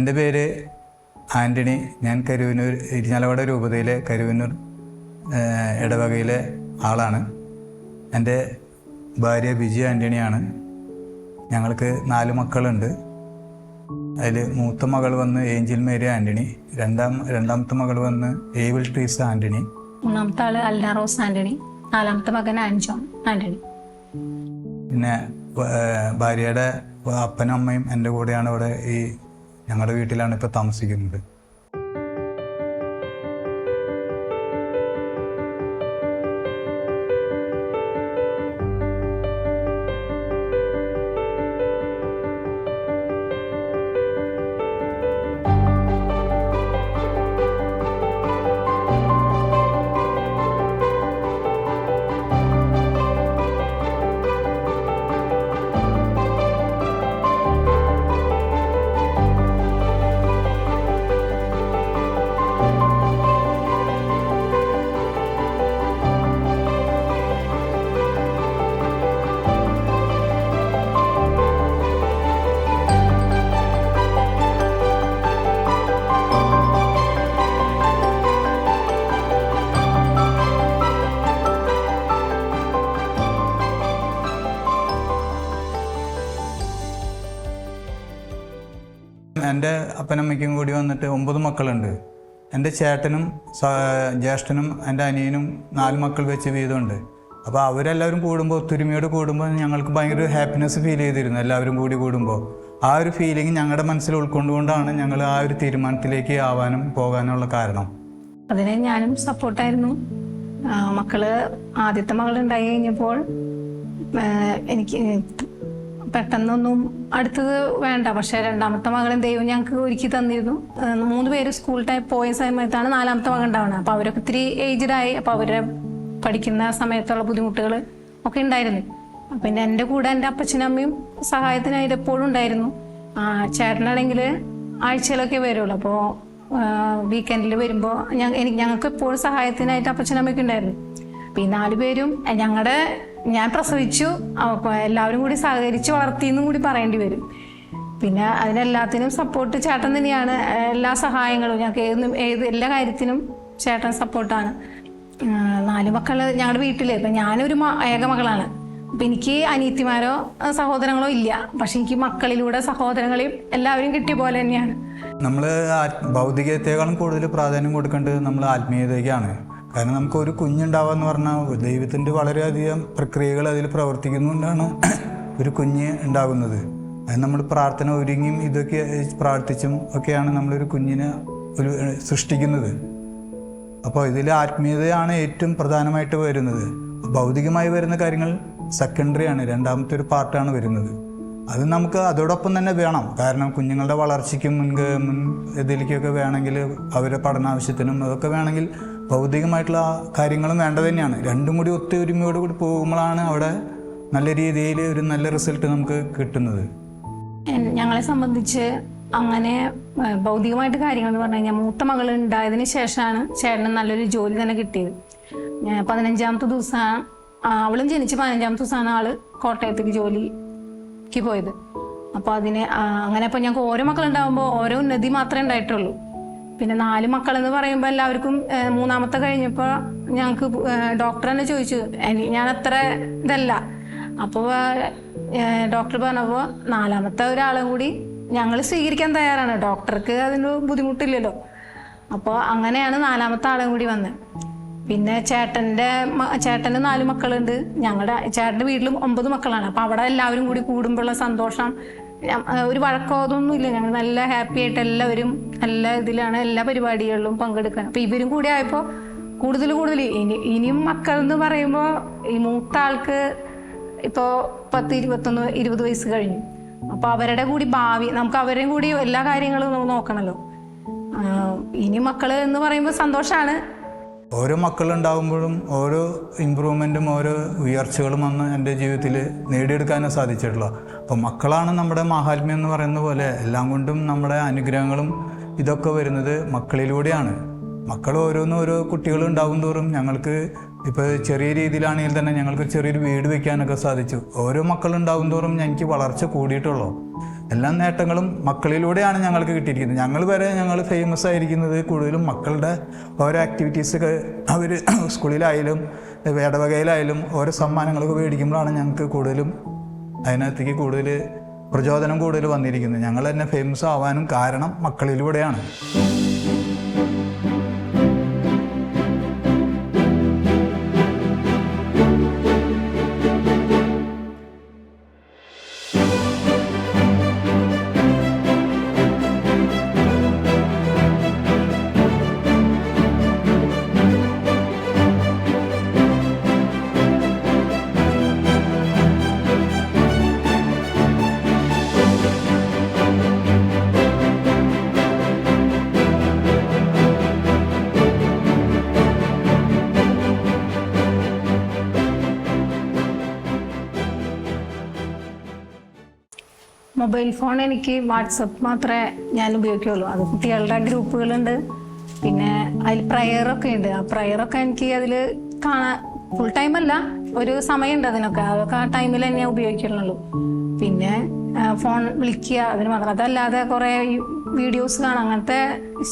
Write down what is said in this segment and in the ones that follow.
എന്റെ പേര് ആന്റണി. ഞാൻ കരുവന്നൂർ ഇരിഞ്ഞാലവാട രൂപതയിലെ കരുവന്നൂർ ഇടവകയിലെ ആളാണ്. എന്റെ ഭാര്യ ബിജി ആന്റണിയാണ്. ഞങ്ങൾക്ക് നാല് മക്കളുണ്ട്. അതിൽ മൂത്ത മകൾ വന്ന് ഏഞ്ചൽ മേരി ആന്റണി രണ്ടാം രണ്ടാമത്തെ മകൾ വന്ന് ഏവിൾ ട്രീസ് ആന്റണി. മൂന്നാമത്തെ ആൾ അൽന റോസ് ആന്റണി നാലാമത്തെ മകൻ ആൻജോൺ ആന്റണി. പിന്നെ ഭാര്യയുടെ അപ്പനും അമ്മയും എന്റെ കൂടെയാണ് ഇവിടെ ഈ ഞങ്ങളുടെ വീട്ടിലാണ് ഇപ്പോൾ താമസിക്കുന്നത്. അപ്പനമ്മയ്ക്കും കൂടി വന്നിട്ട് ഒമ്പത് മക്കളുണ്ട്. എന്റെ ചേട്ടനും ജ്യേഷ്ഠനും എന്റെ അനിയനും നാല് മക്കൾ വെച്ച് വീതമുണ്ട്. അപ്പോൾ അവരെല്ലാവരും കൂടുമ്പോൾ ഒത്തൊരുമയോട് കൂടുമ്പോൾ ഞങ്ങൾക്ക് ഭയങ്കര ഹാപ്പിനെസ് ഫീൽ ചെയ്തിരുന്നു എല്ലാവരും കൂടി കൂടുമ്പോൾ. ആ ഒരു ഫീലിംഗ് ഞങ്ങളുടെ മനസ്സിൽ ഉൾക്കൊണ്ടുകൊണ്ടാണ് ഞങ്ങൾ ആ ഒരു തീരുമാനത്തിലേക്ക് ആവാനും പോകാനുള്ള കാരണം. അതിന് ഞാനും സപ്പോർട്ടായിരുന്നു മക്കൾ ആദ്യത്തെ മകൾ ഉണ്ടായി കഴിഞ്ഞപ്പോൾ എനിക്ക് പെട്ടെന്നൊന്നും അടുത്തത് വേണ്ട. പക്ഷെ രണ്ടാമത്തെ മകളും ദൈവം ഞങ്ങൾക്ക് ഒരുക്കി തന്നിരുന്നു. മൂന്ന് പേര് സ്കൂൾ ടൈം പോയ സമയത്താണ് നാലാമത്തെ മകൻ ഉണ്ടാവുന്നത് അപ്പോൾ അവരൊക്കെ ഇത്തിരി ഏജ്ഡായി അപ്പോൾ അവരെ പഠിക്കുന്ന സമയത്തുള്ള ബുദ്ധിമുട്ടുകൾ ഒക്കെ ഉണ്ടായിരുന്നു. പിന്നെ എന്റെ കൂടെ എന്റെ അപ്പച്ചനും അമ്മയും സഹായത്തിനായിട്ട് എപ്പോഴും ഉണ്ടായിരുന്നു. ആ, ചേട്ടനാണെങ്കിൽ ആഴ്ചയിലൊക്കെ വരുള്ളൂ. അപ്പോൾ വീക്കെൻഡിൽ വരുമ്പോൾ എനിക്ക് ഞങ്ങൾക്ക് എപ്പോഴും സഹായത്തിനായിട്ട് അപ്പച്ചനമ്മയ്ക്ക് ഉണ്ടായിരുന്നു. അപ്പോൾ ഈ നാല് പേരും ഞങ്ങളുടെ ഞാൻ പ്രസവിച്ചു. എല്ലാവരും കൂടി സഹകരിച്ച് വളർത്തിയെന്നും കൂടി പറയേണ്ടി വരും. പിന്നെ അതിനെല്ലാത്തിനും സപ്പോർട്ട് ചേട്ടൻ തന്നെയാണ്. എല്ലാ സഹായങ്ങളും ഞങ്ങൾക്ക് ഏത് ഏത് എല്ലാ കാര്യത്തിനും ചേട്ടൻ സപ്പോർട്ടാണ് നാല് മക്കൾ ഞങ്ങളുടെ വീട്ടിലെ. ഇപ്പം ഞാനൊരു ഏക മകളാണ്. അപ്പം എനിക്ക് അനിയത്തിമാരോ സഹോദരങ്ങളോ ഇല്ല. പക്ഷെ എനിക്ക് മക്കളിലൂടെ സഹോദരങ്ങളെയും എല്ലാവരും കിട്ടിയ പോലെ തന്നെയാണ്. നമ്മൾ ഭൗതികത്തെക്കാളും കൂടുതൽ പ്രാധാന്യം കൊടുക്കേണ്ടത് നമ്മൾ ആത്മീയതയ്ക്കാണ്. കാരണം നമുക്ക് ഒരു കുഞ്ഞുണ്ടാവുക എന്ന് പറഞ്ഞാൽ ദൈവത്തിന്റെ വളരെയധികം പ്രക്രിയകൾ അതിൽ പ്രവർത്തിക്കുന്നുകൊണ്ടാണ് ഒരു കുഞ്ഞ് ഉണ്ടാകുന്നത്. അത് നമ്മൾ പ്രാർത്ഥന ഒരുങ്ങിയും ഇതൊക്കെ പ്രാർത്ഥിച്ചും ഒക്കെയാണ് നമ്മളൊരു കുഞ്ഞിനെ ഒരു സൃഷ്ടിക്കുന്നത്. അപ്പോൾ ഇതിൽ ആത്മീയതയാണ് ഏറ്റവും പ്രധാനമായിട്ട് വരുന്നത്. ഭൗതികമായി വരുന്ന കാര്യങ്ങൾ സെക്കൻഡറി ആണ് രണ്ടാമത്തെ ഒരു പാർട്ടാണ് വരുന്നത്. അത് നമുക്ക് അതോടൊപ്പം തന്നെ വേണം. കാരണം കുഞ്ഞുങ്ങളുടെ വളർച്ചയ്ക്കും മുൻ മുൻ ഇതിലേക്കൊക്കെ വേണമെങ്കിൽ അവരുടെ പഠനാവശ്യത്തിനും അതൊക്കെ വേണമെങ്കിൽ ഭൗതികമായിട്ടുള്ള കാര്യങ്ങളും വേണ്ടത് തന്നെയാണ്. രണ്ടും കൂടി ഒത്തൊരുമയോട് കൂടി പോകുമ്പോഴാണ് അവിടെ നല്ല രീതിയിൽ ഒരു നല്ല റിസൾട്ട് നമുക്ക് കിട്ടുന്നത്. ഞങ്ങളെ സംബന്ധിച്ച് അങ്ങനെ ഭൗതികമായിട്ട് കാര്യങ്ങൾ എന്ന് പറഞ്ഞു കഴിഞ്ഞാൽ മൂത്ത മകൾ ഉണ്ടായതിനു ശേഷമാണ് ചേട്ടന് നല്ലൊരു ജോലി തന്നെ കിട്ടിയത്. പതിനഞ്ചാമത്തെ ദിവസമാണ് അവളും ജനിച്ച് പതിനഞ്ചാമത്തെ ദിവസമാണ് ആൾ കോട്ടയത്തേക്ക് ജോലിക്ക് പോയത്. അപ്പോൾ അതിന് അങ്ങനെ അപ്പോൾ ഞങ്ങൾക്ക് ഓരോ മക്കളുണ്ടാകുമ്പോൾ ഓരോ ഉന്നതി മാത്രമേ ഉണ്ടായിട്ടുള്ളൂ. പിന്നെ നാല് മക്കൾ എന്ന് പറയുമ്പോൾ എല്ലാവർക്കും മൂന്നാമത്തെ കഴിഞ്ഞപ്പോൾ ഞങ്ങൾക്ക് ഡോക്ടർ തന്നെ ചോദിച്ചു. "എനി- ഞാൻ അത്ര ഇതല്ല അപ്പോൾ ഡോക്ടർ പറഞ്ഞപ്പോൾ നാലാമത്തെ ഒരാളും കൂടി ഞങ്ങൾ സ്വീകരിക്കാൻ തയ്യാറാണ്. ഡോക്ടർക്ക് അതിന് ബുദ്ധിമുട്ടില്ലല്ലോ. അപ്പോൾ അങ്ങനെയാണ് നാലാമത്തെ ആളും കൂടി വന്നത് പിന്നെ ചേട്ടന്റെ ചേട്ടന് നാല് മക്കളുണ്ട്. ഞങ്ങളുടെ ചേട്ടന്റെ വീട്ടിലും ഒമ്പത് മക്കളാണ്. അപ്പോൾ അവിടെ എല്ലാവരും കൂടി കൂടുമ്പോഴുള്ള സന്തോഷം ഒരു വഴക്കോ അതൊന്നും ഇല്ല. ഞങ്ങൾ നല്ല ഹാപ്പി ആയിട്ട് എല്ലാവരും നല്ല ഇതിലാണ് എല്ലാ പരിപാടികളിലും പങ്കെടുക്കാൻ. അപ്പൊ ഇവരും കൂടി ആയപ്പോൾ കൂടുതൽ കൂടുതൽ ഇനി ഇനിയും മക്കൾ എന്ന് പറയുമ്പോൾ ഈ മൂത്ത ആൾക്ക് ഇപ്പോൾ പത്ത് ഇരുപത്തൊന്ന് ഇരുപത് വയസ്സ് കഴിഞ്ഞു. അപ്പോൾ അവരുടെ കൂടി ഭാവി നമുക്ക് അവരെയും കൂടി എല്ലാ കാര്യങ്ങളും നമുക്ക് നോക്കണമല്ലോ ഇനി മക്കൾ എന്ന് പറയുമ്പോൾ സന്തോഷമാണ് ഓരോ മക്കളുണ്ടാകുമ്പോഴും ഓരോ ഇമ്പ്രൂവ്മെന്റും ഓരോ ഉയർച്ചകളും വന്ന് എന്റെ ജീവിതത്തിൽ നേടിയെടുക്കാനും സാധിച്ചിട്ടുള്ള. അപ്പോൾ മക്കളാണ് നമ്മുടെ മാഹാത്മ്യം എന്ന് പറയുന്ന പോലെ എല്ലാം കൊണ്ടും നമ്മുടെ അനുഗ്രഹങ്ങളും ഇതൊക്കെ വരുന്നത് മക്കളിലൂടെയാണ്. മക്കൾ ഓരോന്നും ഓരോ കുട്ടികൾ ഉണ്ടാകും തോറും ഞങ്ങൾക്ക് ഇപ്പോൾ ചെറിയ രീതിയിലാണെങ്കിൽ തന്നെ ഞങ്ങൾക്ക് ചെറിയൊരു വീട് വയ്ക്കാനൊക്കെ സാധിച്ചു. ഓരോ മക്കളുണ്ടാകും തോറും ഞങ്ങൾക്ക് വളർച്ച കൂടിയിട്ടുള്ളൂ. എല്ലാ നേട്ടങ്ങളും മക്കളിലൂടെയാണ് ഞങ്ങൾക്ക് കിട്ടിയിരിക്കുന്നത്. ഞങ്ങൾ വരെ ഞങ്ങൾ ഫേമസ് ആയിരിക്കുന്നത് കൂടുതലും മക്കളുടെ ഓരോ ആക്ടിവിറ്റീസൊക്കെ അവർ സ്കൂളിലായാലും വേടവകയിലായാലും ഓരോ സമ്മാനങ്ങളൊക്കെ മേടിക്കുമ്പോഴാണ് ഞങ്ങൾക്ക് കൂടുതലും അതിനകത്തേക്ക് കൂടുതൽ പ്രചോദനം കൂടുതൽ വന്നിരിക്കുന്നത്. ഞങ്ങൾ തന്നെ ഫേമസ് ആവാനും കാരണം മക്കളിലൂടെയാണ്. മൊബൈൽ ഫോൺ എനിക്ക് വാട്സപ്പ് മാത്രമേ ഞാൻ ഉപയോഗിക്കുള്ളൂ. അത് കുട്ടികളുടെ ഗ്രൂപ്പുകളുണ്ട്. പിന്നെ അതിൽ പ്രയറൊക്കെ ഉണ്ട്. ആ പ്രയറൊക്കെ എനിക്ക് അതിൽ കാണാൻ ഫുൾ ടൈം അല്ല ഒരു സമയമുണ്ട് അതിനൊക്കെ. അതൊക്കെ ആ ടൈമിൽ തന്നെ ഉപയോഗിക്കുന്നുള്ളൂ. പിന്നെ ഫോൺ വിളിക്കുക അതിന് മാത്രം. അതല്ലാതെ കുറേ വീഡിയോസ് കാണാം. അങ്ങനത്തെ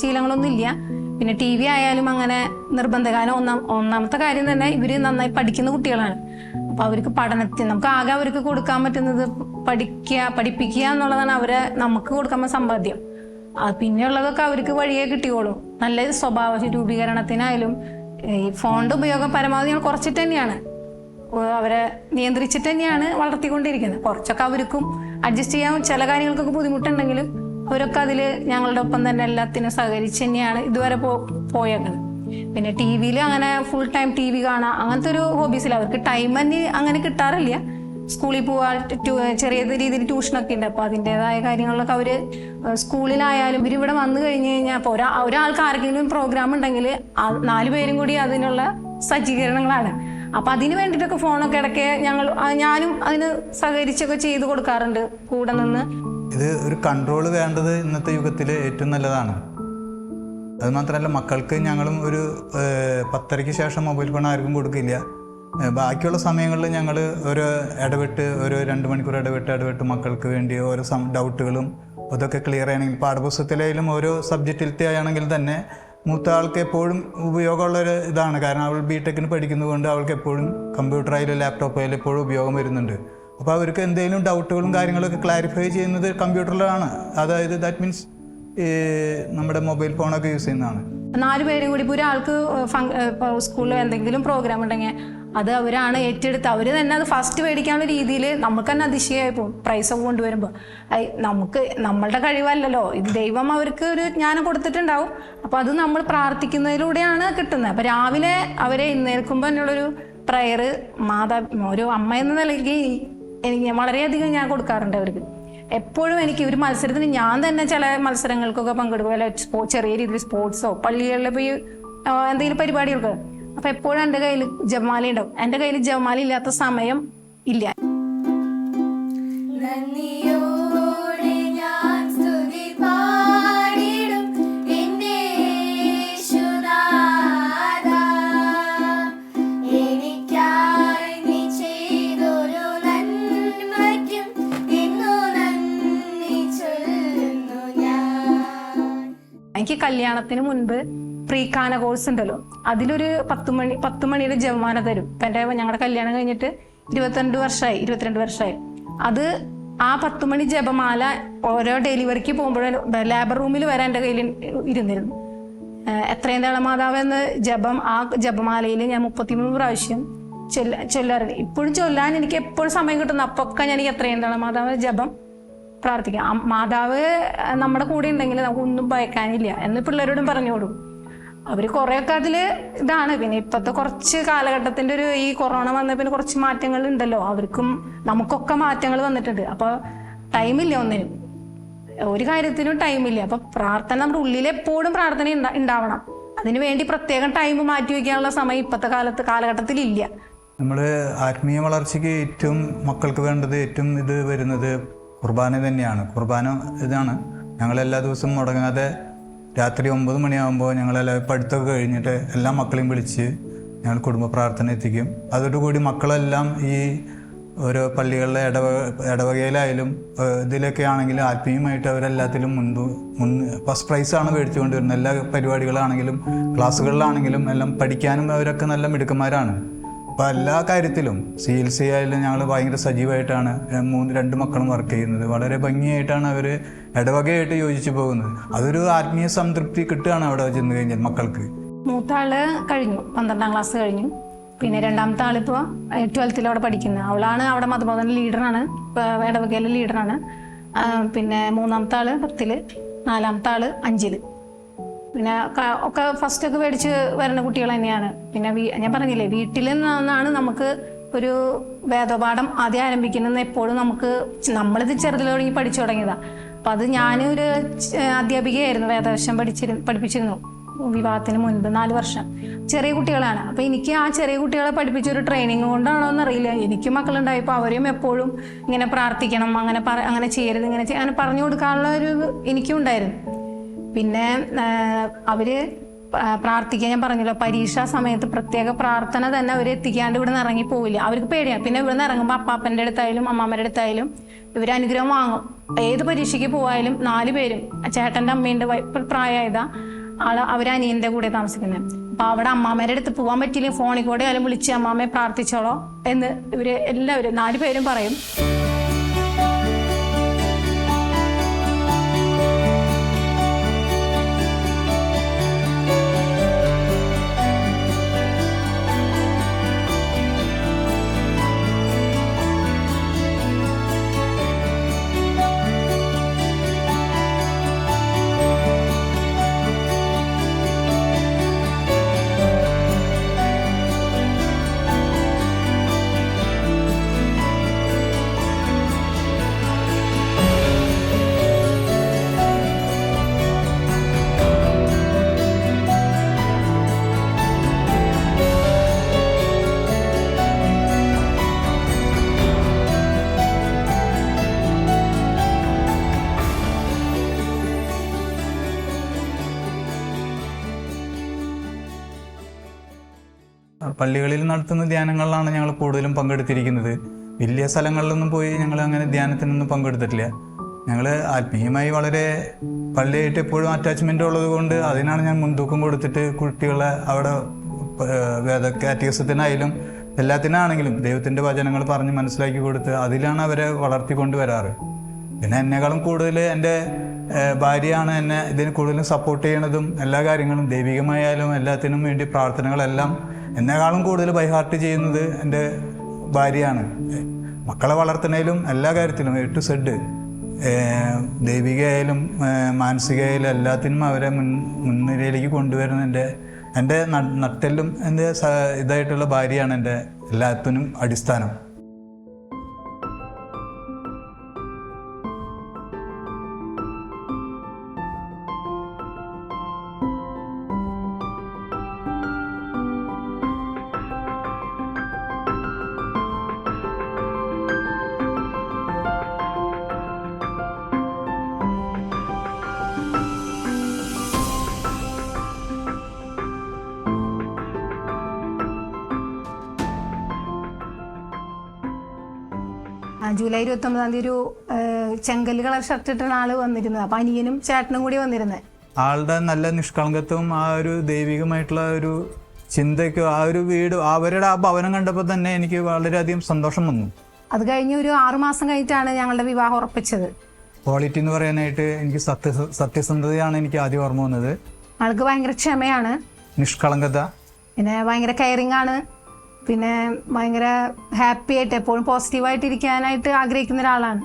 ശീലങ്ങളൊന്നും ഇല്ല. പിന്നെ ടി വി ആയാലും അങ്ങനെ നിർബന്ധ കാരണം ഒന്നാം ഒന്നാമത്തെ കാര്യം തന്നെ ഇവർ നന്നായി പഠിക്കുന്ന കുട്ടികളാണ്. അപ്പോൾ അവർക്ക് പഠനത്തിന് നമുക്ക് ആകെ അവർക്ക് കൊടുക്കാൻ പറ്റുന്നത് പഠിക്കുക പഠിപ്പിക്കുക എന്നുള്ളതാണ് അവരെ നമുക്ക് കൊടുക്കുമ്പോൾ സമ്പാദ്യം. പിന്നെയുള്ളതൊക്കെ അവർക്ക് വഴിയെ കിട്ടിയോളും നല്ല സ്വഭാവ രൂപീകരണത്തിനായാലും ഈ ഫോണിന്റെ ഉപയോഗം പരമാവധി ഞങ്ങൾ കുറച്ചിട്ട് തന്നെയാണ്. അവരെ നിയന്ത്രിച്ചിട്ട് തന്നെയാണ് വളർത്തിക്കൊണ്ടിരിക്കുന്നത്. കുറച്ചൊക്കെ അവർക്കും അഡ്ജസ്റ്റ് ചെയ്യാൻ ചില കാര്യങ്ങൾക്കൊക്കെ ബുദ്ധിമുട്ടുണ്ടെങ്കിലും അവരൊക്കെ അതിൽ ഞങ്ങളുടെ ഒപ്പം തന്നെ എല്ലാത്തിനും സഹകരിച്ച് തന്നെയാണ് ഇതുവരെ പോ പോയേക്കുന്നത് പിന്നെ ടി വിയിൽ അങ്ങനെ ഫുൾ ടൈം ടി വി കാണാം അങ്ങനത്തെ ഒരു ഹോബീസിൽ അവർക്ക് ടൈം തന്നെ അങ്ങനെ കിട്ടാറില്ല. സ്കൂളിൽ പോവാ ചെറിയ രീതിയിൽ ട്യൂഷനൊക്കെ ഉണ്ട്. അപ്പോൾ അതിന്റെതായ കാര്യങ്ങളിലൊക്കെ അവർ സ്കൂളിലായാലും ഇവർ ഇവിടെ വന്നു കഴിഞ്ഞു കഴിഞ്ഞാൽ അപ്പോൾ ഒരാ ഒരാൾക്ക് ആർക്കെങ്കിലും പ്രോഗ്രാം ഉണ്ടെങ്കിൽ നാല് പേരും കൂടി അതിനുള്ള സജ്ജീകരണങ്ങളാണ്. അപ്പം അതിന് വേണ്ടിട്ടൊക്കെ ഫോണൊക്കെ ഇടയ്ക്ക് ഞങ്ങൾ ഞാനും അതിന് സഹകരിച്ചൊക്കെ ചെയ്തു കൊടുക്കാറുണ്ട് കൂടെ നിന്ന്. ഇത് ഒരു കൺട്രോൾ വേണ്ടത് ഇന്നത്തെ യുഗത്തിൽ ഏറ്റവും നല്ലതാണ്. അത് മാത്രമല്ല മക്കൾക്ക് ഞങ്ങളും ഒരു പത്തരയ്ക്ക് ശേഷം മൊബൈൽ ഫോൺ ആർക്കും കൊടുക്കില്ല. ബാക്കിയുള്ള സമയങ്ങളിൽ ഞങ്ങൾ ഒരു ഇടവിട്ട് ഒരു രണ്ട് മണിക്കൂർ ഇടവിട്ട് ഇടവിട്ട് മക്കൾക്ക് വേണ്ടി ഓരോ സം ഡൗട്ടുകളും അതൊക്കെ ക്ലിയർ ചെയ്യണമെങ്കിൽ പാഠപുസ്തകത്തിലായാലും ഓരോ സബ്ജക്റ്റിലത്തെ ആണെങ്കിൽ തന്നെ മൂത്ത ആൾക്ക് എപ്പോഴും ഉപയോഗമുള്ളൊരു ഇതാണ്. കാരണം അവൾ ബി ടെക്കിന് പഠിക്കുന്നതുകൊണ്ട് അവൾക്ക് എപ്പോഴും കമ്പ്യൂട്ടറായാലും ലാപ്ടോപ്പായാലും എപ്പോഴും ഉപയോഗം വരുന്നുണ്ട്. അപ്പോൾ അവർക്ക് എന്തെങ്കിലും ഡൗട്ടുകളും കാര്യങ്ങളൊക്കെ ക്ലാരിഫൈ ചെയ്യുന്നത് കമ്പ്യൂട്ടറിലാണ് അതായത് ദാറ്റ് മീൻസ് നമ്മുടെ മൊബൈൽ ഫോണൊക്കെ യൂസ് ചെയ്യുന്നതാണ്. നാല് കൂടി ഇപ്പോൾ ഒരാൾക്ക് സ്കൂളിൽ എന്തെങ്കിലും പ്രോഗ്രാം ഉണ്ടെങ്കിൽ അത് അവരാണ് ഏറ്റെടുത്ത് അവർ തന്നെ അത് ഫസ്റ്റ് മേടിക്കാനുള്ള രീതിയിൽ നമുക്ക് തന്നെ അതിശയമായി പോകും. പ്രൈസ് ഒക്കെ കൊണ്ടുവരുമ്പോൾ നമുക്ക് നമ്മളുടെ കഴിവല്ലല്ലോ. ഇത് ദൈവം അവർക്ക് ഒരു ജ്ഞാനം കൊടുത്തിട്ടുണ്ടാവും. അപ്പോൾ അത് നമ്മൾ പ്രാർത്ഥിക്കുന്നതിലൂടെയാണ് കിട്ടുന്നത്. അപ്പോൾ രാവിലെ അവരെ എഴുന്നേൽക്കുമ്പോൾ എന്നുള്ളൊരു പ്രയർ മാതാ ഒരു അമ്മ എന്ന നിലയ്ക്ക് എനിക്ക് വളരെയധികം ഞാൻ കൊടുക്കാറുണ്ട് അവർക്ക്. എപ്പോഴും എനിക്ക് ഒരു മത്സരത്തിന് ഞാൻ തന്നെ ചില മത്സരങ്ങൾക്കൊക്കെ പങ്കെടുക്കും. അല്ലെ ചെറിയ രീതിയിൽ സ്പോർട്സോ പള്ളികളിൽ പോയി എന്തെങ്കിലും പരിപാടികൾക്ക്. അപ്പൊ എപ്പോഴും എന്റെ കയ്യിൽ ജമാല ഉണ്ടാവും എന്റെ കയ്യിൽ ജമാലി ഇല്ലാത്ത സമയം ഇല്ല. എനിക്ക് കല്യാണത്തിന് മുൻപ് പ്രീ കാന കോഴ്സ് ഉണ്ടല്ലോ. അതിലൊരു പത്ത് മണി പത്ത് മണിയുടെ ജമാന തരും. എന്റെ ഞങ്ങളുടെ കല്യാണം കഴിഞ്ഞിട്ട് ഇരുപത്തിരണ്ട് വർഷമായി ഇരുപത്തിരണ്ട് വർഷമായി അത് ആ പത്ത് മണി ജപമാല ഓരോ ഡെലിവറിക്ക് പോകുമ്പോഴും ലേബർ റൂമിൽ വരാൻ എന്റെ കയ്യിൽ ഇരുന്നിരുന്നു. എത്രയും ദളമാതാവ് എന്ന ജപം ആ ജപമാലയിൽ ഞാൻ മുപ്പത്തിമൂന്ന് പ്രാവശ്യം ചൊല്ല ചൊല്ലാറുണ്ട്. ഇപ്പോഴും ചൊല്ലാൻ എനിക്ക് എപ്പോഴും സമയം കിട്ടുന്നു. അപ്പൊക്കെ ഞാൻ എനിക്ക് എത്രയും ദളമാതാവ് ജപം പ്രാർത്ഥിക്കാം. മാതാവ് നമ്മുടെ കൂടെ ഉണ്ടെങ്കിൽ നമുക്ക് ഒന്നും ഭയക്കാനില്ല എന്ന് പിള്ളേരോടും പറഞ്ഞോടും അവർ കുറേയൊക്കെ അതിൽ ഇതാണ്. പിന്നെ ഇപ്പോഴത്തെ കുറച്ച് കാലഘട്ടത്തിന്റെ ഒരു ഈ കൊറോണ വന്ന പിന്നെ കുറച്ച് മാറ്റങ്ങൾ ഉണ്ടല്ലോ. അവർക്കും നമുക്കൊക്കെ മാറ്റങ്ങൾ വന്നിട്ടുണ്ട്. അപ്പോൾ ടൈമില്ല ഒന്നിനും. ഒരു കാര്യത്തിനും ടൈമില്ല അപ്പോൾ പ്രാർത്ഥന നമ്മുടെ ഉള്ളിൽ എപ്പോഴും പ്രാർത്ഥന ഉണ്ടാവണം അതിനു വേണ്ടി പ്രത്യേകം ടൈം മാറ്റി വയ്ക്കാനുള്ള സമയം ഇപ്പോഴത്തെ കാലത്ത് കാലഘട്ടത്തിൽ ഇല്ല. നമ്മുടെ ആത്മീയ വളർച്ചയ്ക്ക് ഏറ്റവും മക്കൾക്ക് വേണ്ടത് ഏറ്റവും ഇത് വരുന്നത് കുർബാന തന്നെയാണ്. കുർബാന ഇതാണ്. ഞങ്ങൾ എല്ലാ ദിവസവും മുടങ്ങാതെ രാത്രി ഒമ്പത് മണിയാകുമ്പോൾ ഞങ്ങളെല്ലാം പഠിത്തമൊക്കെ കഴിഞ്ഞിട്ട് എല്ലാ മക്കളെയും വിളിച്ച് ഞങ്ങൾ കുടുംബ പ്രാർത്ഥന എത്തിക്കും. അതോടുകൂടി മക്കളെല്ലാം ഈ ഓരോ പള്ളികളിലെ ഇടവ ഇടവകയിലായാലും ഇതിലൊക്കെ ആണെങ്കിലും ആത്മീയമായിട്ട് അവരെല്ലാത്തിലും മുൻപ് മുൻ ഫസ്റ്റ് പ്രൈസാണ് മേടിച്ചുകൊണ്ടിരുന്നത്. എല്ലാ പരിപാടികളാണെങ്കിലും ക്ലാസ്സുകളിലാണെങ്കിലും എല്ലാം പഠിക്കാനും അവരൊക്കെ നല്ല മിടുക്കന്മാരാണ്. അപ്പോൾ എല്ലാ കാര്യത്തിലും ചികിത്സയായാലും ഞങ്ങൾ ഭയങ്കര സജീവമായിട്ടാണ് മൂന്ന് രണ്ട് മക്കളും വർക്ക് ചെയ്യുന്നത്. വളരെ ഭംഗിയായിട്ടാണ് അവർ ഇടവകയായിട്ട് യോജിച്ചു പോകുന്നത്. അതൊരു ആത്മീയ സംതൃപ്തി കിട്ടുകയാണ് അവിടെ ചെന്ന് കഴിഞ്ഞാൽ മക്കൾക്ക്. മൂത്ത ആൾ കഴിഞ്ഞു പന്ത്രണ്ടാം ക്ലാസ് കഴിഞ്ഞു. പിന്നെ രണ്ടാമത്തെ ആളിപ്പോൾ ട്വൽത്തിൽ അവിടെ പഠിക്കുന്നത് അവളാണ് അവിടെ മതബോധന ലീഡറാണ് ഇടവകയിലെ ലീഡറാണ്. പിന്നെ മൂന്നാമത്തെ ആൾ പത്തിൽ നാലാമത്തെ ആൾ അഞ്ചിൽ. പിന്നെ ഒക്കെ ഫസ്റ്റ് ഒക്കെ മേടിച്ച് വരുന്ന കുട്ടികൾ തന്നെയാണ്. പിന്നെ ഞാൻ പറഞ്ഞില്ലേ വീട്ടിൽ നിന്നാണ് നമുക്ക് ഒരു വേദപാഠം ആദ്യം ആരംഭിക്കുന്നത് എപ്പോഴും നമുക്ക് നമ്മളിത് ചെറുതിൽ തുടങ്ങി പഠിച്ചു തുടങ്ങിയതാണ് അപ്പം അത് ഞാനൊരു അധ്യാപികയായിരുന്നു വേദവശം പഠിച്ചിരു പഠിപ്പിച്ചിരുന്നു. വിവാഹത്തിന് മുൻപ് നാല് വർഷം. ചെറിയ കുട്ടികളാണ്. അപ്പോൾ എനിക്ക് ആ ചെറിയ കുട്ടികളെ പഠിപ്പിച്ച ഒരു ട്രെയിനിങ് കൊണ്ടാണോ എന്നറിയില്ല എനിക്ക് മക്കളുണ്ടായപ്പോൾ അവരെയും എപ്പോഴും ഇങ്ങനെ പ്രാർത്ഥിക്കണം അങ്ങനെ പറ അങ്ങനെ ചെയ്യരുത് ഇങ്ങനെ അങ്ങനെ പറഞ്ഞു കൊടുക്കാനുള്ള ഒരു എനിക്കും ഉണ്ടായിരുന്നു പിന്നെ അവർ പ്രാർത്ഥിക്കാൻ ഞാൻ പറഞ്ഞല്ലോ പരീക്ഷാ സമയത്ത് പ്രത്യേക പ്രാർത്ഥന തന്നെ അവർ എത്തിക്കാണ്ട് ഇവിടെ നിന്ന് ഇറങ്ങി പോവില്ല. അവർക്ക് പേടിയാണ് പിന്നെ ഇവിടെ നിന്ന് ഇറങ്ങുമ്പോൾ അപ്പാപ്പന്റെ അടുത്തായാലും അമ്മാമ്മയുടെ അടുത്തായാലും ഇവർ അനുഗ്രഹം വാങ്ങും. ഏത് പരീക്ഷയ്ക്ക് പോയാലും നാല് പേരും ചേട്ടന്റെ അമ്മേന്റെ പ്രായമായതാ ആൾ അവർ അനിയന്റെ കൂടെ താമസിക്കുന്നത് അപ്പൊ അവിടെ അമ്മാമ്മയുടെ അടുത്ത് പോകാൻ പറ്റിയില്ലെങ്കിൽ ഫോണിൽ കൂടെ ആയാലും വിളിച്ച് അമ്മാമ്മയെ പ്രാർത്ഥിച്ചോളോ എന്ന് ഇവർ എല്ലാവരും നാല് പേരും പറയും. പള്ളികളിൽ നടത്തുന്ന ധ്യാനങ്ങളിലാണ് ഞങ്ങൾ കൂടുതലും പങ്കെടുത്തിരിക്കുന്നത്. വലിയ സ്ഥലങ്ങളിലൊന്നും പോയി ഞങ്ങൾ അങ്ങനെ ധ്യാനത്തിനൊന്നും പങ്കെടുത്തിട്ടില്ല. ഞങ്ങൾ ആത്മീയമായി വളരെ പള്ളിയായിട്ട് എപ്പോഴും അറ്റാച്ച്മെന്റ് ഉള്ളത് കൊണ്ട് അതിനാണ് ഞാൻ മുൻതൂക്കം കൊടുത്തിട്ട് കുട്ടികളെ അവിടെ വേദ കാറ്റഗസത്തിനായാലും എല്ലാത്തിനാണെങ്കിലും ദൈവത്തിന്റെ വചനങ്ങൾ പറഞ്ഞ് മനസ്സിലാക്കി കൊടുത്ത് അതിലാണ് അവരെ വളർത്തിക്കൊണ്ട് വരാറ്. പിന്നെ എന്നെക്കാളും കൂടുതൽ എന്റെ ഭാര്യയാണ് എന്നെ ഇതിന് കൂടുതലും സപ്പോർട്ട് ചെയ്യണതും എല്ലാ കാര്യങ്ങളും ദൈവികമായാലും എല്ലാത്തിനും വേണ്ടി പ്രാർത്ഥനകളെല്ലാം എന്നെക്കാളും കൂടുതൽ ബൈഹാർട്ട് ചെയ്യുന്നത് എന്റെ ഭാര്യയാണ്. മക്കളെ വളർത്തുന്നതിലും എല്ലാ കാര്യത്തിലും എ ടു സെഡ് ദൈവികയായാലും മാനസികമായാലും എല്ലാത്തിനും അവരെ മുൻ മുൻനിരയിലേക്ക് കൊണ്ടുവരുന്ന എന്റെ എന്റെ നട്ടെല്ലും എന്റെ ഇതായിട്ടുള്ള ഭാര്യയാണ് എന്റെ എല്ലാത്തിനും അടിസ്ഥാനം. ജൂലൈ ഇരുപത്തി ഒമ്പതാം തീയതി ഒരു ചെങ്കൽ കളർ ഷർട്ട് ഇട്ട ആൾ വന്നിരുന്നത്. അപ്പൊ അനിയനും ചേട്ടനും കൂടി വന്നിരുന്നത് ആളുടെ നല്ല നിഷ്കളങ്കത്വം ആ ഒരു ദൈവികമായിട്ടുള്ള ഒരു ചിന്തയ്ക്കും ആ ഒരു വീട് അവരുടെ ആ ഭവനം കണ്ടപ്പോൾ തന്നെ എനിക്ക് വളരെയധികം സന്തോഷം വന്നു. അത് കഴിഞ്ഞ് ഒരു ആറുമാസം കഴിഞ്ഞിട്ടാണ് ഞങ്ങളുടെ വിവാഹം ഉറപ്പിച്ചത്. ക്വാളിറ്റി എന്ന് പറയാനായിട്ട് എനിക്ക് സത്യ സത്യസന്ധതയാണ് എനിക്ക് ആദ്യം ഓർമ്മ വന്നത്. ആൾക്ക് ഭയങ്കര ക്ഷമയാണ്. നിഷ്കളങ്കത. പിന്നെ ഭയങ്കര കെയറിംഗ് ആണ്. പിന്നെ ഭയങ്കര ഹാപ്പി ആയിട്ട് എപ്പോഴും പോസിറ്റീവായിട്ട് ഇരിക്കാനായിട്ട് ആഗ്രഹിക്കുന്ന ഒരാളാണ്.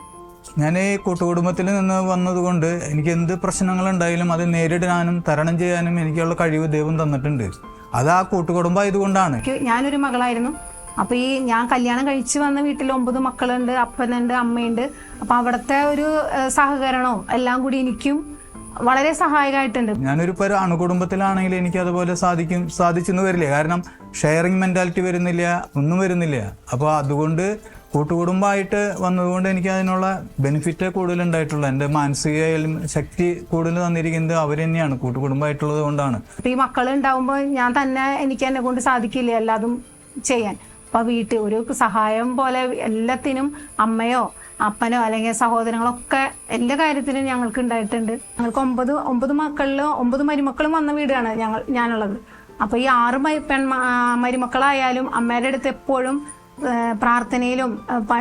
ഞാൻ ഈ കൂട്ടുകുടുംബത്തിൽ നിന്ന് വന്നതുകൊണ്ട് എനിക്ക് എന്ത് പ്രശ്നങ്ങൾ പ്രശ്നങ്ങളുണ്ടായാലും അത് നേരിടാനും തരണം ചെയ്യാനും എനിക്കുള്ള കഴിവ് ദൈവം തന്നിട്ടുണ്ട്. അത് ആ കൂട്ടുകുടുംബം ആയതുകൊണ്ടാണ് ഞാനൊരു മകളായിരുന്നു. അപ്പൊ ഈ ഞാൻ കല്യാണം കഴിച്ച് വന്ന വീട്ടിൽ ഒമ്പത് മക്കളുണ്ട് അപ്പനുണ്ട് അമ്മയുണ്ട്. അപ്പൊ അവിടുത്തെ ഒരു സഹകരണവും എല്ലാം കൂടി എനിക്കും വളരെ സഹായകമായിട്ടുണ്ട്. ഞാനൊരു ഒരു അണുകുടുംബത്തിലാണെങ്കിൽ എനിക്ക് അതുപോലെ സാധിക്കും സാധിച്ചെന്ന് വരില്ല. കാരണം ഷെയറിങ് മെന്റാലിറ്റി വരുന്നില്ല ഒന്നും വരുന്നില്ല. അപ്പോൾ അതുകൊണ്ട് കൂട്ടുകുടുംബമായിട്ട് വന്നതുകൊണ്ട് എനിക്ക് അതിനുള്ള ബെനിഫിറ്റ് കൂടുതൽ ഉണ്ടായിട്ടുള്ള എന്റെ മാനസികമായാലും ശക്തി കൂടുതൽ തന്നിരിക്കുന്നത് അവർ തന്നെയാണ് കൂട്ടുകുടുംബമായിട്ടുള്ളത് കൊണ്ടാണ്. അപ്പൊ ഈ മക്കൾ ഉണ്ടാവുമ്പോൾ ഞാൻ തന്നെ എനിക്ക് എന്നെ കൊണ്ട് സാധിക്കില്ല എല്ലാതും ചെയ്യാൻ. അപ്പൊ വീട്ടിൽ ഒരു സഹായം പോലെ എല്ലാത്തിനും അമ്മയോ അപ്പനോ അല്ലെങ്കിൽ സഹോദരങ്ങളൊക്കെ എല്ലാ കാര്യത്തിനും ഞങ്ങൾക്ക് ഉണ്ടായിട്ടുണ്ട്. ഞങ്ങൾക്ക് ഒമ്പത് ഒമ്പത് മക്കളിലും ഒമ്പത് മരുമക്കളും വന്ന വീടാണ് ഞങ്ങൾ ഞാനുള്ളത്. അപ്പോൾ ഈ ആറ് പെൺ മരുമക്കളായാലും അമ്മയുടെ അടുത്ത് എപ്പോഴും പ്രാർത്ഥനയിലും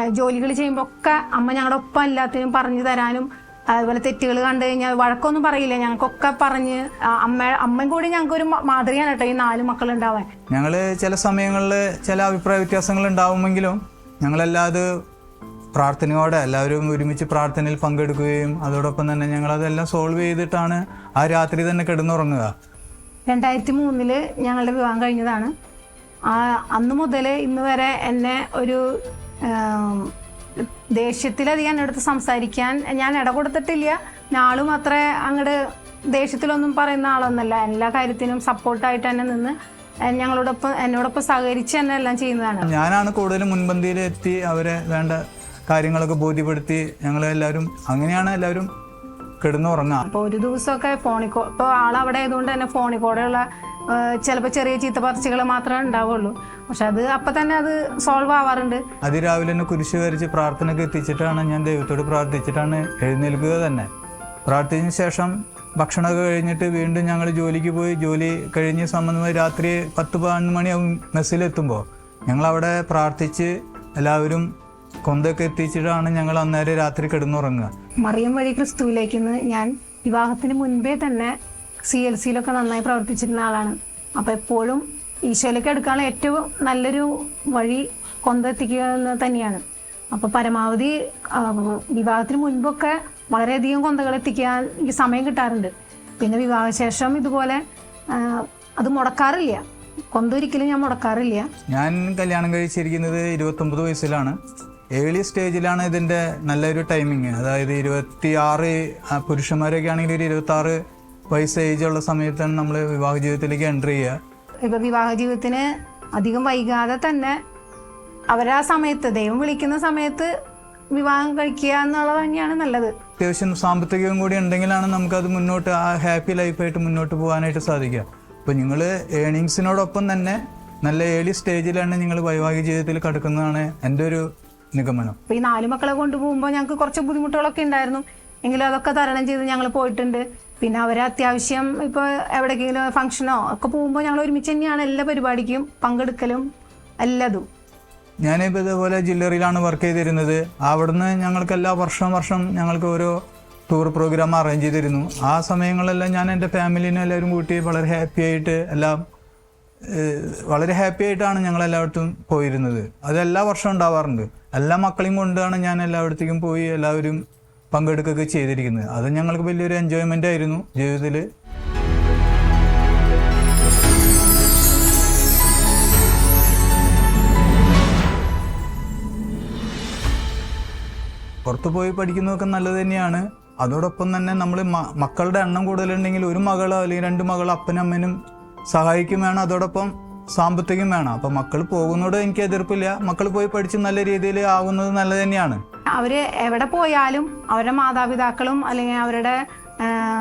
ജോലികൾ ചെയ്യുമ്പോൾ ഒക്കെ അമ്മ ഞങ്ങളുടെ ഒപ്പം എല്ലാത്തിനും പറഞ്ഞു തരാനും അതുപോലെ തെറ്റുകൾ കണ്ടു കഴിഞ്ഞാൽ വഴക്കൊന്നും പറയില്ല. ഞങ്ങൾക്കൊക്കെ പറഞ്ഞ് അമ്മ അമ്മയും കൂടി ഞങ്ങൾക്ക് ഒരു മാതൃകയാണ് കേട്ടോ ഈ നാല് മക്കൾ മക്കളുണ്ടാവാൻ. ഞങ്ങൾ ചില സമയങ്ങളിൽ ചില അഭിപ്രായ വ്യത്യാസങ്ങൾ ഉണ്ടാവുമെങ്കിലും ഞങ്ങളല്ലാതെ പ്രാർത്ഥനയോടെ എല്ലാവരും ഒരുമിച്ച് പ്രാർത്ഥനയിൽ പങ്കെടുക്കുകയും അതോടൊപ്പം തന്നെ ഞങ്ങൾ അതെല്ലാം സോൾവ് ചെയ്തിട്ടാണ് ആ രാത്രി തന്നെ കിടന്നുറങ്ങുക. രണ്ടായിരത്തി മൂന്നിൽ ഞങ്ങളുടെ വിവാഹം കഴിഞ്ഞതാണ്. ആ അന്ന് മുതൽ ഇന്ന് വരെ എന്നെ ഒരു ദേഷ്യത്തിലധികം എന്റെ അടുത്ത് സംസാരിക്കാൻ ഞാൻ ഇട കൊടുത്തിട്ടില്ല ഞാളും അത്ര അങ്ങോട്ട് ദേഷ്യത്തിലൊന്നും പറയുന്ന ആളൊന്നല്ല. എല്ലാ കാര്യത്തിനും സപ്പോർട്ടായിട്ട് തന്നെ നിന്ന് ഞങ്ങളോടൊപ്പം എന്നോടൊപ്പം സഹകരിച്ച് തന്നെ എല്ലാം ചെയ്യുന്നതാണ്. ഞാനാണ് കൂടുതലും മുൻപന്തിയിൽ എത്തി അവരെ വേണ്ട കാര്യങ്ങളൊക്കെ ബോധ്യപ്പെടുത്തി ഞങ്ങൾ എല്ലാവരും അങ്ങനെയാണ് എല്ലാവരും കിടന്നുറങ്ങുക അപ്പോൾ ഒരു ദിവസമൊക്കെ ഫോണിൽ ഇപ്പൊ ഇപ്പോൾ ആളവിടെ ആയതുകൊണ്ട് തന്നെ ഫോണിൽ കൂടെയുള്ള ചിലപ്പോൾ ചെറിയ ചീത്ത പറിച്ചുകൾ മാത്രമേ ഉണ്ടാവുള്ളൂ. പക്ഷെ അത് അപ്പം തന്നെ അത് സോൾവ് ആവാറുണ്ട്. അതിരാവിലെ തന്നെ കുരിശ് വരച്ച് പ്രാർത്ഥനയ്ക്ക് എത്തിച്ചിട്ടാണ് ഞാൻ ദൈവത്തോട് പ്രാർത്ഥിച്ചിട്ടാണ് എഴുന്നേൽക്കുക തന്നെ. പ്രാർത്ഥിച്ചതിന് ശേഷം ഭക്ഷണമൊക്കെ കഴിഞ്ഞിട്ട് വീണ്ടും ഞങ്ങൾ ജോലിക്ക് പോയി. ജോലി കഴിഞ്ഞ് സംബന്ധമായി രാത്രി പത്ത് പതിനൊന്ന് മണിയാവും മെസ്സിലെത്തുമ്പോൾ ഞങ്ങളവിടെ പ്രാർത്ഥിച്ച് എല്ലാവരും കൊന്തൊക്കെ എത്തിച്ചിട്ടാണ് ഞങ്ങൾ അന്നേരം രാത്രി കിടന്നുറങ്ങുക. മറിയം വഴി ക്രിസ്തുവിലേക്ക് ഞാൻ വിവാഹത്തിന് മുൻപേ തന്നെ സി എൽ സിയിലൊക്കെ നന്നായി പ്രവർത്തിച്ചിരുന്ന ആളാണ്. അപ്പോൾ എപ്പോഴും ഈശോയിലേക്ക് എടുക്കാനുള്ള ഏറ്റവും നല്ലൊരു വഴി കൊന്തെത്തിക്കുക എന്ന് തന്നെയാണ്. അപ്പോൾ പരമാവധി വിവാഹത്തിന് മുൻപൊക്കെ വളരെയധികം കൊന്തകൾ എത്തിക്കാൻ എനിക്ക് സമയം കിട്ടാറുണ്ട്. പിന്നെ വിവാഹശേഷം ഇതുപോലെ അത് മുടക്കാറില്ല. കൊന്ത ഒരിക്കലും ഞാൻ മുടക്കാറില്ല. ഞാൻ കല്യാണം കഴിച്ചിരിക്കുന്നത് ഇരുപത്തൊമ്പത് വയസ്സിലാണ്. ഏർലി സ്റ്റേജിലാണ് ഇതിന്റെ നല്ലൊരു ടൈമിങ് അതായത് ഇരുപത്തി ആറ് പുരുഷന്മാരൊക്കെ ആണെങ്കിൽ ഒരു ഇരുപത്തി ആറ് വയസ്സ് ഏജുള്ള സമയത്താണ് നമ്മൾ വിവാഹ ജീവിതത്തിലേക്ക് എന്റർ ചെയ്യുക. ഇപ്പം വിവാഹ ജീവിതത്തിന് അധികം വൈകാതെ തന്നെ അവരാ സമയത്ത് ദൈവം വിളിക്കുന്ന സമയത്ത് വിവാഹം കഴിക്കുക എന്നുള്ളത് തന്നെയാണ് നല്ലത്. അത്യാവശ്യം സാമ്പത്തികം കൂടി ഉണ്ടെങ്കിലാണ് നമുക്കത് മുന്നോട്ട് ആ ഹാപ്പി ലൈഫായിട്ട് മുന്നോട്ട് പോകാനായിട്ട് സാധിക്കുക. അപ്പോൾ നിങ്ങൾ ഏണിങ്സിനോടൊപ്പം തന്നെ നല്ല ഏർലി സ്റ്റേജിലാണ് നിങ്ങൾ വൈവാഹിക ജീവിതത്തിൽ കടക്കുന്നതാണ് എന്റെ ഒരു നിഗമനം. അപ്പൊ ഈ നാല് മക്കളെ കൊണ്ടുപോകുമ്പോൾ ഞങ്ങൾക്ക് കുറച്ച് ബുദ്ധിമുട്ടുകളൊക്കെ ഉണ്ടായിരുന്നു. എങ്കിലും അതൊക്കെ തരണം ചെയ്ത് ഞങ്ങൾ പോയിട്ടുണ്ട്. പിന്നെ അവരെ അത്യാവശ്യം ഇപ്പോൾ എവിടെക്കെങ്കിലും ഫംഗ്ഷനോ ഒക്കെ പോകുമ്പോൾ ഞങ്ങൾ ഒരുമിച്ച് തന്നെയാണ് എല്ലാ പരിപാടിക്കും പങ്കെടുക്കലും എല്ലാതും. ഞാനിപ്പോൾ ഇതേപോലെ ജില്ലറിയിലാണ് വർക്ക് ചെയ്തിരുന്നത്. അവിടുന്ന് ഞങ്ങൾക്ക് എല്ലാ വർഷം വർഷം ഞങ്ങൾക്ക് ഓരോ ടൂർ പ്രോഗ്രാം അറേഞ്ച് ചെയ്തിരുന്നു. ആ സമയങ്ങളെല്ലാം ഞാൻ എന്റെ ഫാമിലിനെ എല്ലാവരും കൂട്ടി വളരെ ഹാപ്പി ആയിട്ട് എല്ലാം വളരെ ഹാപ്പി ആയിട്ടാണ് ഞങ്ങൾ എല്ലായിടത്തും പോയിരുന്നത്. അത് എല്ലാ വർഷവും ഉണ്ടാവാറുണ്ട്. എല്ലാ മക്കളെയും കൊണ്ടാണ് ഞാൻ എല്ലായിടത്തേക്കും പോയി എല്ലാവരും പങ്കെടുക്കുകയൊക്കെ ചെയ്തിരിക്കുന്നത്. അത് ഞങ്ങൾക്ക് വലിയൊരു എൻജോയ്മെന്റ് ആയിരുന്നു ജീവിതത്തിൽ പുറത്തു പോയി പഠിക്കുന്നതൊക്കെ നല്ലത് തന്നെയാണ്. അതോടൊപ്പം തന്നെ നമ്മൾ മക്കളുടെ എണ്ണം കൂടുതലുണ്ടെങ്കിൽ ഒരു മകളോ അല്ലെങ്കിൽ രണ്ട് മകളോ അപ്പനും അമ്മനും സഹായിക്കും വേണം അതോടൊപ്പം സാമ്പത്തികം വേണം. അപ്പം മക്കൾ പോകുന്നതോട് എനിക്ക് എതിർപ്പില്ല. മക്കൾ പോയി പഠിച്ച് നല്ല രീതിയിൽ ആവുന്നത് നല്ലത് തന്നെയാണ്. അവർ എവിടെ പോയാലും അവരുടെ മാതാപിതാക്കളും അല്ലെങ്കിൽ അവരുടെ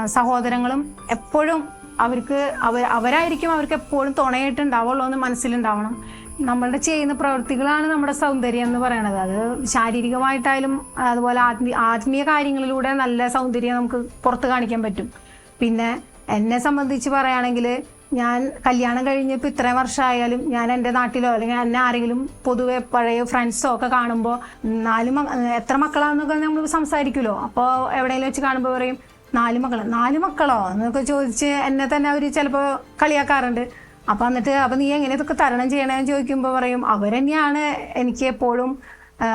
സഹോദരങ്ങളും എപ്പോഴും അവർക്ക് അവർ അവരായിരിക്കും അവർക്ക് എപ്പോഴും തുണയായിട്ട് ഉണ്ടാവുള്ളൂ എന്ന് മനസ്സിലുണ്ടാവണം. നമ്മളുടെ ചെയ്യുന്ന പ്രവൃത്തികളാണ് നമ്മുടെ സൗന്ദര്യം എന്ന് പറയണത്. അത് ശാരീരികമായിട്ടായാലും അതുപോലെ ആത്മീയ ആത്മീയ കാര്യങ്ങളിലൂടെ നല്ല സൗന്ദര്യം നമുക്ക് പുറത്ത് കാണിക്കാൻ പറ്റും. പിന്നെ എന്നെ സംബന്ധിച്ച് പറയുകയാണെങ്കിൽ ഞാൻ കല്യാണം കഴിഞ്ഞപ്പോൾ ഇത്രയും വർഷമായാലും ഞാൻ എന്റെ നാട്ടിലോ അല്ലെങ്കിൽ എന്നെ ആരെങ്കിലും പൊതുവെ പഴയ ഫ്രണ്ട്സോ ഒക്കെ കാണുമ്പോൾ നാല് എത്ര മക്കളാണെന്നൊക്കെ നമ്മൾ സംസാരിക്കുമല്ലോ അപ്പോൾ എവിടെയെങ്കിലും വെച്ച് കാണുമ്പോൾ പറയും നാല് മക്കൾ നാല് മക്കളോ? എന്നൊക്കെ ചോദിച്ച് എന്നെ തന്നെ അവർ ചിലപ്പോൾ കളിയാക്കാറുണ്ട്. അപ്പോൾ എന്നിട്ട് അപ്പോൾ നീ എങ്ങനെ ഇതൊക്കെ തരണം ചെയ്യണമെന്ന് ചോദിക്കുമ്പോൾ പറയും അവരെന്നെയാണ് എനിക്ക് എപ്പോഴും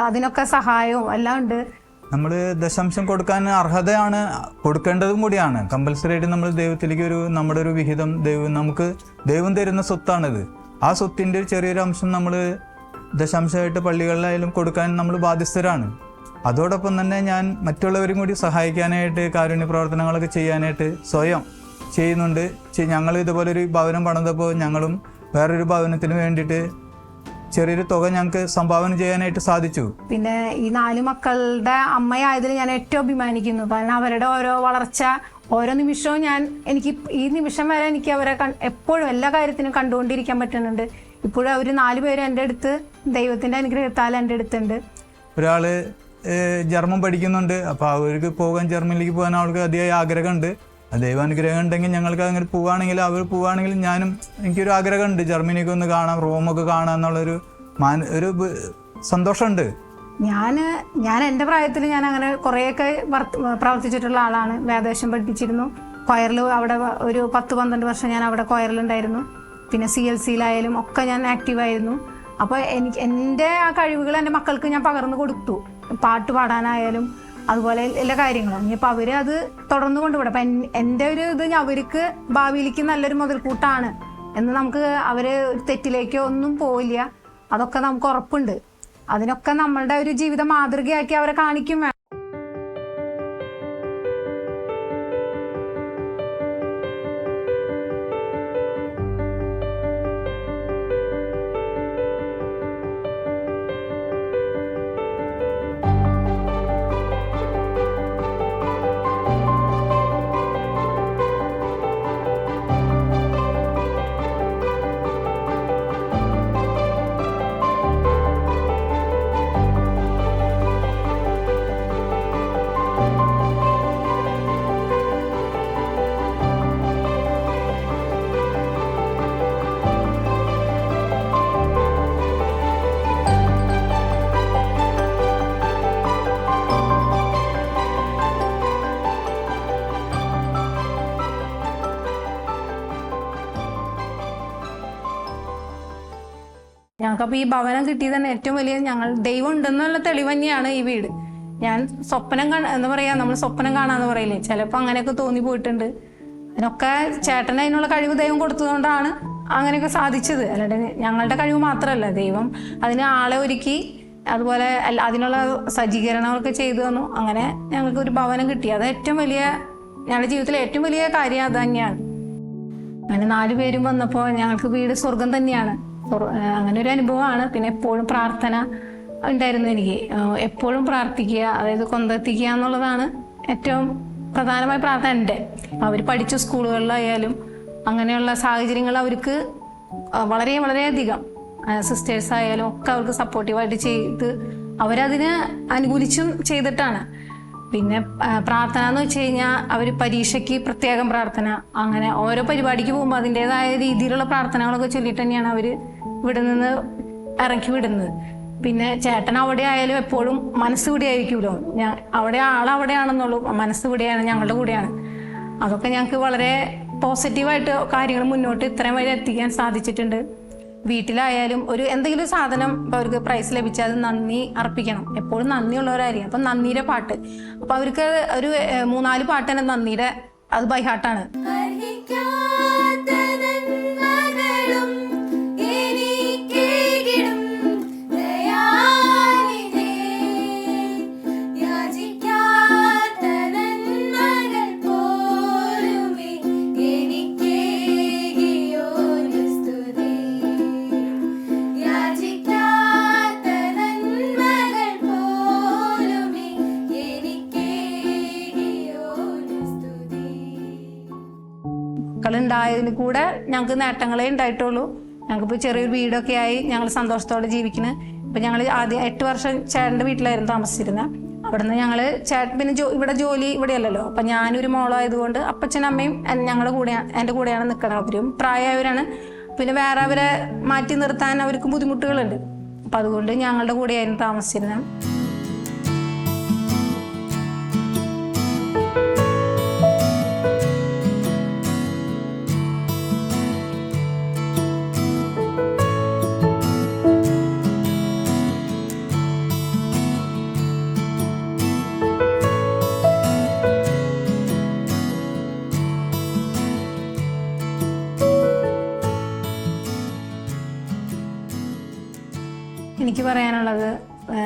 അതിനൊക്കെ സഹായവും എല്ലാം ഉണ്ട്. നമ്മൾ ദശാംശം കൊടുക്കാൻ അർഹതയാണ് കൊടുക്കേണ്ടതും കൂടിയാണ്. കമ്പൽസറി ആയിട്ട് നമ്മൾ ദൈവത്തിലേക്ക് ഒരു നമ്മുടെ ഒരു വിഹിതം ദൈവം നമുക്ക് ദൈവം തരുന്ന സ്വത്താണിത്. ആ സ്വത്തിന്റെ ഒരു ചെറിയൊരു അംശം നമ്മൾ ദശാംശമായിട്ട് പള്ളികളിലായാലും കൊടുക്കാൻ നമ്മൾ ബാധ്യസ്ഥരാണ്. അതോടൊപ്പം തന്നെ ഞാൻ മറ്റുള്ളവരും കൂടി സഹായിക്കാനായിട്ട് കാരുണ്യ പ്രവർത്തനങ്ങളൊക്കെ ചെയ്യാനായിട്ട് സ്വയം ചെയ്യുന്നുണ്ട്. ഞങ്ങൾ ഇതുപോലെ ഒരു ഭവനം പണിതപ്പോൾ ഞങ്ങളും വേറൊരു ഭവനത്തിന് വേണ്ടിയിട്ട് ചെറിയൊരു തുക ഞങ്ങൾക്ക് സംഭാവന ചെയ്യാനായിട്ട് സാധിച്ചു. പിന്നെ ഈ നാല് മക്കളുടെ അമ്മയായതിൽ ഞാൻ ഏറ്റവും അഭിമാനിക്കുന്നു. കാരണം അവരുടെ ഓരോ വളർച്ച ഓരോ നിമിഷവും ഞാൻ എനിക്ക് ഈ നിമിഷം വരെ എനിക്ക് അവരെ എപ്പോഴും എല്ലാ കാര്യത്തിനും കണ്ടുകൊണ്ടിരിക്കാൻ പറ്റുന്നുണ്ട്. ഇപ്പോഴും അവർ നാല് പേരും എന്റെ അടുത്ത് ദൈവത്തിന്റെ അനുഗ്രഹത്താൽ എന്റെ അടുത്തുണ്ട്. ഒരാൾ ജർമ്മൻ പഠിക്കുന്നുണ്ട്. അപ്പോൾ അവർക്ക് പോകാൻ ജർമ്മനിലേക്ക് പോകാൻ അവൾക്ക് അതിയായ ആഗ്രഹമുണ്ട്. ആ ദൈവ ഉണ്ടെങ്കിൽ ഞങ്ങൾക്ക് അങ്ങനെ പോവുകയാണെങ്കിൽ അവർ പോവുകയാണെങ്കിൽ ഞാനും എനിക്കൊരു ആഗ്രഹമുണ്ട്. ജർമ്മനിക്ക് ഒന്ന് കാണാം റോമൊക്കെ കാണാം എന്നുള്ളൊരു മാന ഒരു സന്തോഷമുണ്ട്. ഞാൻ ഞാൻ എന്റെ പ്രായത്തിൽ ഞാൻ അങ്ങനെ കുറേയൊക്കെ പ്രവർത്തിച്ചിട്ടുള്ള ആളാണ്. വേദവേഷം പഠിപ്പിച്ചിരുന്നു. കൊയറിൽ അവിടെ ഒരു പത്ത് പന്ത്രണ്ട് വർഷം ഞാൻ അവിടെ കൊയറിലുണ്ടായിരുന്നു. പിന്നെ സി എൽ സിയിലായാലും ഒക്കെ ഞാൻ ആക്റ്റീവായിരുന്നു അപ്പോൾ എനിക്ക് എന്റെ ആ കഴിവുകൾ എന്റെ മക്കൾക്ക് ഞാൻ പകർന്നു കൊടുത്തു. പാട്ട് പാടാനായാലും അതുപോലെ എല്ലാ കാര്യങ്ങളും. ഇനിയിപ്പോൾ അവർ അത് തുടർന്ന് കൊണ്ടുപോകും അപ്പം എന്റെ ഒരു ഇത് അവർക്ക് ഭാവിയിലേക്ക് നല്ലൊരു മുതൽക്കൂട്ടാണ്. എന്ന് നമുക്ക് അവർ തെറ്റിലേക്കോ ഒന്നും പോവില്ല. അതൊക്കെ നമുക്ക് ഉറപ്പുണ്ട്. അതിനൊക്കെ നമ്മളുടെ ഒരു ജീവിത മാതൃകയാക്കി അവരെ കാണിക്കും ഞങ്ങൾക്കപ്പോൾ ഈ ഭവനം കിട്ടിയത് തന്നെ ഏറ്റവും വലിയ ഞങ്ങൾ ദൈവം ഉണ്ടെന്നുള്ള തെളിവ് തന്നെയാണ് ഈ വീട്. ഞാൻ സ്വപ്നം കാണാ എന്താ പറയാ നമ്മൾ സ്വപ്നം കാണാന്ന് പറയില്ലേ ചിലപ്പോൾ അങ്ങനെയൊക്കെ തോന്നി പോയിട്ടുണ്ട്. അതിനൊക്കെ ചേട്ടന് അതിനുള്ള കഴിവ് ദൈവം കൊടുത്തതുകൊണ്ടാണ് അങ്ങനെയൊക്കെ സാധിച്ചത്. അല്ലാണ്ട് ഞങ്ങളുടെ കഴിവ് മാത്രമല്ല ദൈവം അതിന് ആളെ ഒരുക്കി അതുപോലെ അതിനുള്ള സജ്ജീകരണങ്ങളൊക്കെ ചെയ്തു തന്നു. അങ്ങനെ ഞങ്ങൾക്ക് ഒരു ഭവനം കിട്ടി. അത് ഏറ്റവും വലിയ ഞങ്ങളുടെ ജീവിതത്തിലെ ഏറ്റവും വലിയ കാര്യം അത് തന്നെയാണ്. അങ്ങനെ നാലുപേരും വന്നപ്പോൾ ഞങ്ങൾക്ക് വീട് സ്വർഗം തന്നെയാണ്. അങ്ങനെ ഒരു അനുഭവമാണ്. പിന്നെ എപ്പോഴും പ്രാർത്ഥന ഉണ്ടായിരുന്നു എനിക്ക്. എപ്പോഴും പ്രാർത്ഥിക്കുക അതായത് കൊന്തെത്തിക്കുക എന്നുള്ളതാണ് ഏറ്റവും പ്രധാനമായ പ്രാർത്ഥന എന്റെ. അവർ പഠിച്ച സ്കൂളുകളിലായാലും അങ്ങനെയുള്ള സാഹചര്യങ്ങൾ അവർക്ക് വളരെ വളരെ വളരെയധികം സിസ്റ്റേഴ്സ് ആയാലും ഒക്കെ അവർക്ക് സപ്പോർട്ടീവായിട്ട് ചെയ്ത് അവരതിന് അനുകൂലിച്ചും ചെയ്തിട്ടാണ്. പിന്നെ പ്രാർത്ഥന എന്ന് വെച്ച് കഴിഞ്ഞാൽ അവർ പരീക്ഷയ്ക്ക് പ്രത്യേകം പ്രാർത്ഥന അങ്ങനെ ഓരോ പരിപാടിക്ക് പോകുമ്പോൾ അതിന്റെതായ രീതിയിലുള്ള പ്രാർത്ഥനകളൊക്കെ ചൊല്ലിയിട്ട് തന്നെയാണ് അവർ ഇവിടെ നിന്ന് ഇറക്കി വിടുന്നത്. പിന്നെ ചേട്ടൻ അവിടെ ആയാലും എപ്പോഴും മനസ്സ് ഇവിടെ ആയിരിക്കുമല്ലോ ഞാൻ അവിടെ ആളവിടെയാണെന്നുള്ളൂ മനസ്സ് ഇവിടെയാണ് ഞങ്ങളുടെ കൂടെയാണ്. അതൊക്കെ ഞങ്ങൾക്ക് വളരെ പോസിറ്റീവായിട്ട് കാര്യങ്ങൾ മുന്നോട്ട് ഇത്രയും വരെ എത്തിക്കാൻ സാധിച്ചിട്ടുണ്ട്. വീട്ടിലായാലും ഒരു എന്തെങ്കിലും സാധനം അവർക്ക് പ്രൈസ് ലഭിച്ചാൽ അത് നന്ദി അർപ്പിക്കണം. എപ്പോഴും നന്ദിയുള്ളവരായിരിക്കും. അപ്പം നന്ദിയുടെ പാട്ട്. അപ്പം അവർക്ക് ഒരു മൂന്നാൽ പാട്ട് തന്നെ നന്ദിയുടെ അത് ബൈഹാട്ടാണ് മക്കളുണ്ടായതിന് കൂടെ ഞങ്ങൾക്ക് നേട്ടങ്ങളേ ഉണ്ടായിട്ടുള്ളൂ. ഞങ്ങൾക്കിപ്പോൾ ചെറിയൊരു വീടൊക്കെ ആയി ഞങ്ങൾ സന്തോഷത്തോടെ ജീവിക്കുന്നത് ഇപ്പം ഞങ്ങൾ ആദ്യം എട്ട് വർഷം ചേട്ടന്റെ വീട്ടിലായിരുന്നു താമസിച്ചിരുന്നത് അവിടുന്ന് ഞങ്ങൾ ചേട്ടൻ പിന്നെ ജോ ഇവിടെ ജോലി ഇവിടെയല്ലല്ലോ. അപ്പം ഞാനൊരു മോളായതുകൊണ്ട് അപ്പച്ചനും അമ്മയും ഞങ്ങളുടെ കൂടെ എന്റെ കൂടെയാണ് നിൽക്കുന്നത് അവരും പ്രായമായവരാണ്. പിന്നെ വേറെ അവരെ മാറ്റി നിർത്താൻ അവർക്ക് ബുദ്ധിമുട്ടുകളുണ്ട്. അപ്പം അതുകൊണ്ട് ഞങ്ങളുടെ കൂടെയായിരുന്നു താമസിച്ചിരുന്നത് എനിക്ക് പറയാനുള്ളത്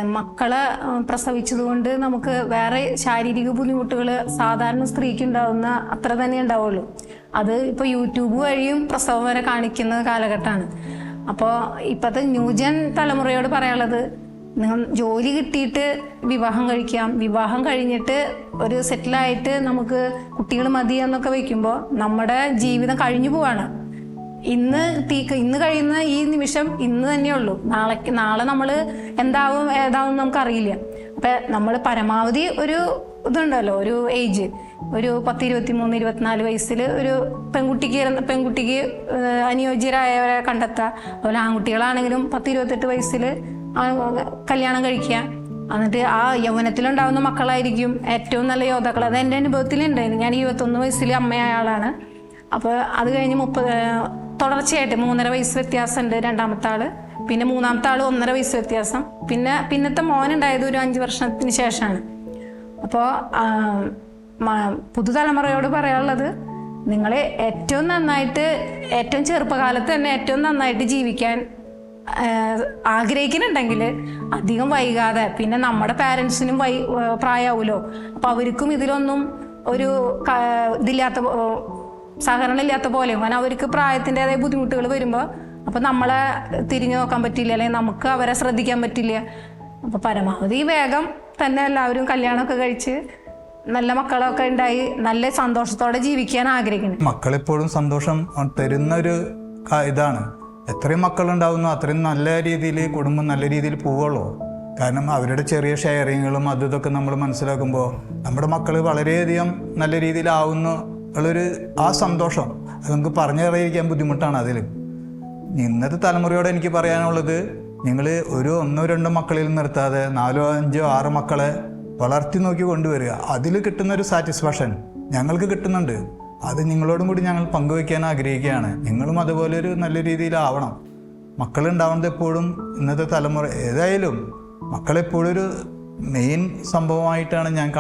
മക്കളെ പ്രസവിച്ചതുകൊണ്ട് നമുക്ക് വേറെ ശാരീരിക ബുദ്ധിമുട്ടുകൾ സാധാരണ സ്ത്രീക്ക് ഉണ്ടാവുന്ന അത്ര തന്നെ ഉണ്ടാവുള്ളൂ. അത് ഇപ്പോൾ യൂട്യൂബ് വഴിയും പ്രസവം വരെ കാണിക്കുന്ന കാലഘട്ടമാണ്. അപ്പോൾ ഇപ്പോഴത്തെ ന്യൂജൻ തലമുറയോട് പറയാനുള്ളത് നിങ്ങൾ ജോലി കിട്ടിയിട്ട് വിവാഹം കഴിക്കാം. വിവാഹം കഴിഞ്ഞിട്ട് ഒരു സെറ്റിലായിട്ട് നമുക്ക് കുട്ടികൾ മതി എന്നൊക്കെ വെക്കുമ്പോൾ നമ്മുടെ ജീവിതം കഴിഞ്ഞു പോവാണ്. ഇന്ന് തീ ഇന്ന് കഴിയുന്ന ഈ നിമിഷം ഇന്ന് തന്നെയുള്ളൂ നാളെ നാളെ നമ്മൾ എന്താവും ഏതാവും നമുക്കറിയില്ല. അപ്പം നമ്മൾ പരമാവധി ഒരു ഇതുണ്ടല്ലോ ഒരു ഏജ് ഒരു പത്ത് ഇരുപത്തി മൂന്ന് ഇരുപത്തിനാല് വയസ്സിൽ ഒരു പെൺകുട്ടിക്ക് പെൺകുട്ടിക്ക് അനുയോജ്യരായവരെ കണ്ടെത്തുക അതുപോലെ ആൺകുട്ടികളാണെങ്കിലും പത്ത് ഇരുപത്തെട്ട് വയസ്സിൽ കല്യാണം കഴിക്കുക. എന്നിട്ട് ആ യൗവനത്തിലുണ്ടാവുന്ന മക്കളായിരിക്കും. ഏറ്റവും നല്ല യോദ്ധാക്കൾ. അത് എന്റെ അനുഭവത്തിലുണ്ടായിരുന്നു ഞാൻ ഇരുപത്തൊന്ന് വയസ്സിൽ അമ്മയായ ആളാണ്. അപ്പോൾ അത് കഴിഞ്ഞ് മുപ്പത് തുടർച്ചയായിട്ട് മൂന്നര വയസ്സ് വ്യത്യാസമുണ്ട് രണ്ടാമത്തെ ആൾ. പിന്നെ മൂന്നാമത്തെ ആൾ ഒന്നര വയസ്സ് വ്യത്യാസം. പിന്നെ പിന്നത്തെ മോനുണ്ടായത് ഒരു അഞ്ച് വർഷത്തിന് ശേഷമാണ്. അപ്പോൾ പുതുതലമുറയോട് പറയാനുള്ളത് നിങ്ങൾ ഏറ്റവും നന്നായിട്ട് ഏറ്റവും ചെറുപ്പകാലത്ത് തന്നെ ഏറ്റവും നന്നായിട്ട് ജീവിക്കാൻ ആഗ്രഹിക്കുന്നുണ്ടെങ്കിൽ അധികം വൈകാതെ പിന്നെ നമ്മുടെ പാരൻസിനും വൈ പ്രായമാവുമല്ലോ അപ്പോൾ അവർക്കും ഇതിലൊന്നും ഒരു ഇതില്ലാത്ത സഹകരണം ഇല്ലാത്ത പോലെ. കാരണം അവർക്ക് പ്രായത്തിന്റെതായ ബുദ്ധിമുട്ടുകൾ വരുമ്പോൾ അപ്പം നമ്മളെ തിരിഞ്ഞു നോക്കാൻ പറ്റില്ല അല്ലെങ്കിൽ നമുക്ക് അവരെ ശ്രദ്ധിക്കാൻ പറ്റില്ല. അപ്പോൾ പരമാവധി വേഗം തന്നെ എല്ലാവരും കല്യാണമൊക്കെ കഴിച്ച് നല്ല മക്കളൊക്കെ ഉണ്ടായി നല്ല സന്തോഷത്തോടെ ജീവിക്കാൻ ആഗ്രഹിക്കുന്നു. മക്കളെപ്പോഴും സന്തോഷം തരുന്ന ഒരു ഇതാണ്. എത്രയും മക്കളുണ്ടാവുന്നു അത്രയും നല്ല രീതിയിൽ കുടുംബം നല്ല രീതിയിൽ പോവുള്ളൂ. കാരണം അവരുടെ ചെറിയ ഷെയറിങ്ങുകളും അതും ഇതൊക്കെ നമ്മൾ മനസ്സിലാക്കുമ്പോൾ നമ്മുടെ മക്കൾ വളരെയധികം നല്ല രീതിയിലാവുന്നു ഉള്ളൊരു ആ സന്തോഷം അത് നമുക്ക് പറഞ്ഞറിയിക്കാൻ ബുദ്ധിമുട്ടാണ് അതിൽ. ഇന്നത്തെ തലമുറയോട് എനിക്ക് പറയാനുള്ളത് നിങ്ങൾ ഒരു ഒന്നോ രണ്ടോ മക്കളിൽ നിർത്താതെ നാലോ അഞ്ചോ ആറ് മക്കളെ വളർത്തി നോക്കി കൊണ്ടുവരിക. അതിൽ കിട്ടുന്ന ഒരു സാറ്റിസ്ഫാക്ഷൻ ഞങ്ങൾക്ക് കിട്ടുന്നുണ്ട്. അത് നിങ്ങളോടും കൂടി ഞങ്ങൾ പങ്കുവയ്ക്കാൻ ആഗ്രഹിക്കുകയാണ്. നിങ്ങളും അതുപോലെ ഒരു നല്ല രീതിയിലാവണം. മക്കളുണ്ടാവുന്നത് എപ്പോഴും ഇന്നത്തെ തലമുറ ഏതായാലും മക്കളെപ്പോഴും ഒരു മെയിൻ സംഭവമായിട്ടാണ് ഞാൻ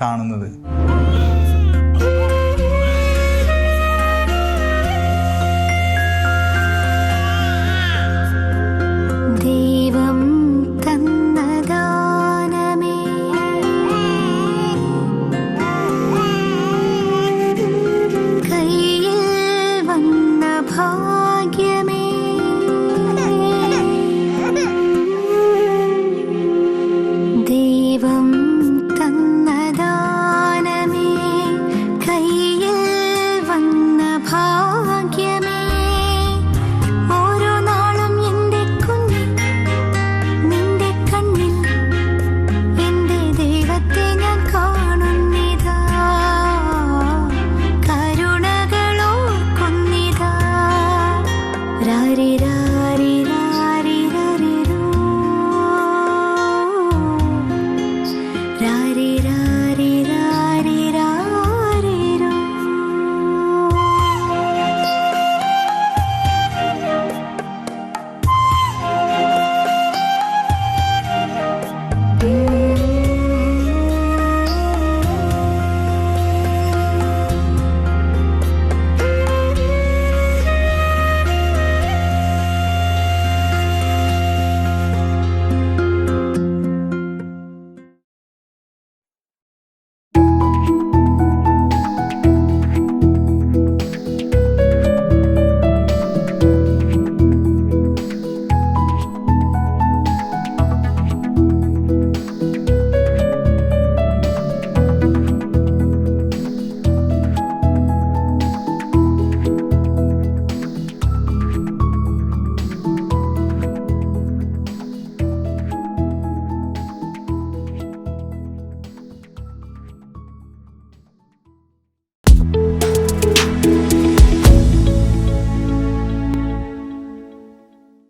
കാണുന്നത്.